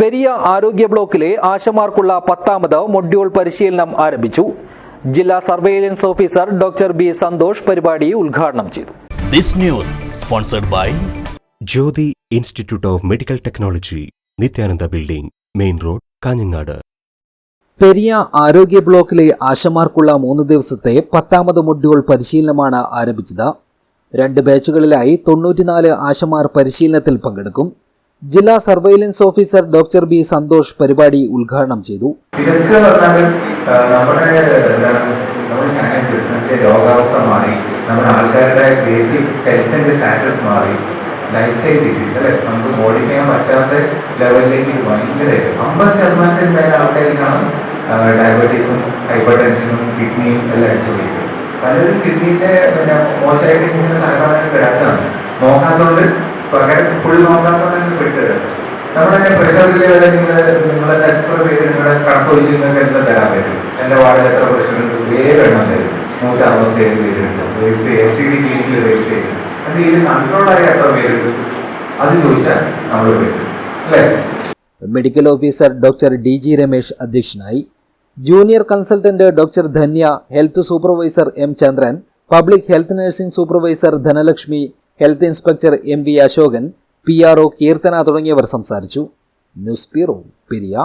പെരിയ ആരോഗ്യ ബ്ലോക്കിലെ ആശമാർക്കുള്ള പത്താമത് മൊഡ്യൂൾ പരിശീലനം ആരംഭിച്ചു. ജില്ലാ surveillance officer doctor B Santhosh പരിപാടി ഉദ്ഘാടനം ചെയ്തു. This news sponsored by Jyothi institute of medical technology Nithyananda building main road Kanhangad. Periya ആരോഗ്യ ബ്ലോക്കിലെ ആശമാർക്കുള്ള മൂന്ന് ദിവസത്തെ പത്താമത് മൊഡ്യൂൾ പരിശീലനമാണ് ആരംഭിച്ചത്. രണ്ട് ബാച്ചുകളിലായി തൊണ്ണൂറ്റിനാല് ആശമാർ പരിശീലനത്തിൽ പങ്കെടുക്കും. ജില്ലാ surveillance officer doctor B Santhosh പരിപാടി ഉദ്ഘാടനം ചെയ്തു. രോഗാവസ്ഥ മാറി നമ്മുടെ ആൾക്കാരുടെ ബേസിക് ഹെൽത്തിന്റെ സ്റ്റാറ്റസ് മാറി ലൈഫ് സ്റ്റൈൽ ഡിസീസ് അല്ലെ? നമുക്ക് പറ്റാത്ത ലെവലിലേക്ക് ഭയങ്കര അമ്പത് ശതമാനത്തിൽ മേലെ ഡയബറ്റീസും ഹൈപ്പർ ടെൻഷനും കിഡ്നിയും എല്ലാം അടിച്ചുപോയിരിക്കുന്നത് പലരും കിഡ്നിന്റെ പിന്നെ മോശമായിട്ട് കിടക്കാണ് നോക്കാത്തതുകൊണ്ട് പകരം ഫുൾ വിട്ടത് നമ്മുടെ പ്രഷറിൽ നിങ്ങൾ നിങ്ങളെ എത്ര പേര് നിങ്ങളുടെ കണക്ക് വെച്ച് നിങ്ങൾക്ക് എന്താ തരാൻ പറ്റും? എന്റെ വാർഡിൽ എത്ര പ്രശ്നമുണ്ട്? വേറെ എണ്ണം തരും. നൂറ്റി അറുപത്തി ഏഴ് പേരുണ്ട് രജിസ്റ്റർ എഫ് സി ഡി ക്ലിനിക്കിൽ രജിസ്റ്റർ ചെയ്യും. അത് ഇതിൽ കൺട്രോളായി എത്ര പേരുണ്ട്? അത് ചോദിച്ചാൽ നമ്മൾ പറ്റും. അല്ലേ? Medical officer doctor D G Ramesh അധ്യക്ഷനായി. Junior consultant doctor Dhanya health supervisor M Chandran public health nursing supervisor Dhanalakshmi health inspector M V Ashokan P R O Keerthana തുടങ്ങിയവർ സംസാരിച്ചു. News bureau Periya.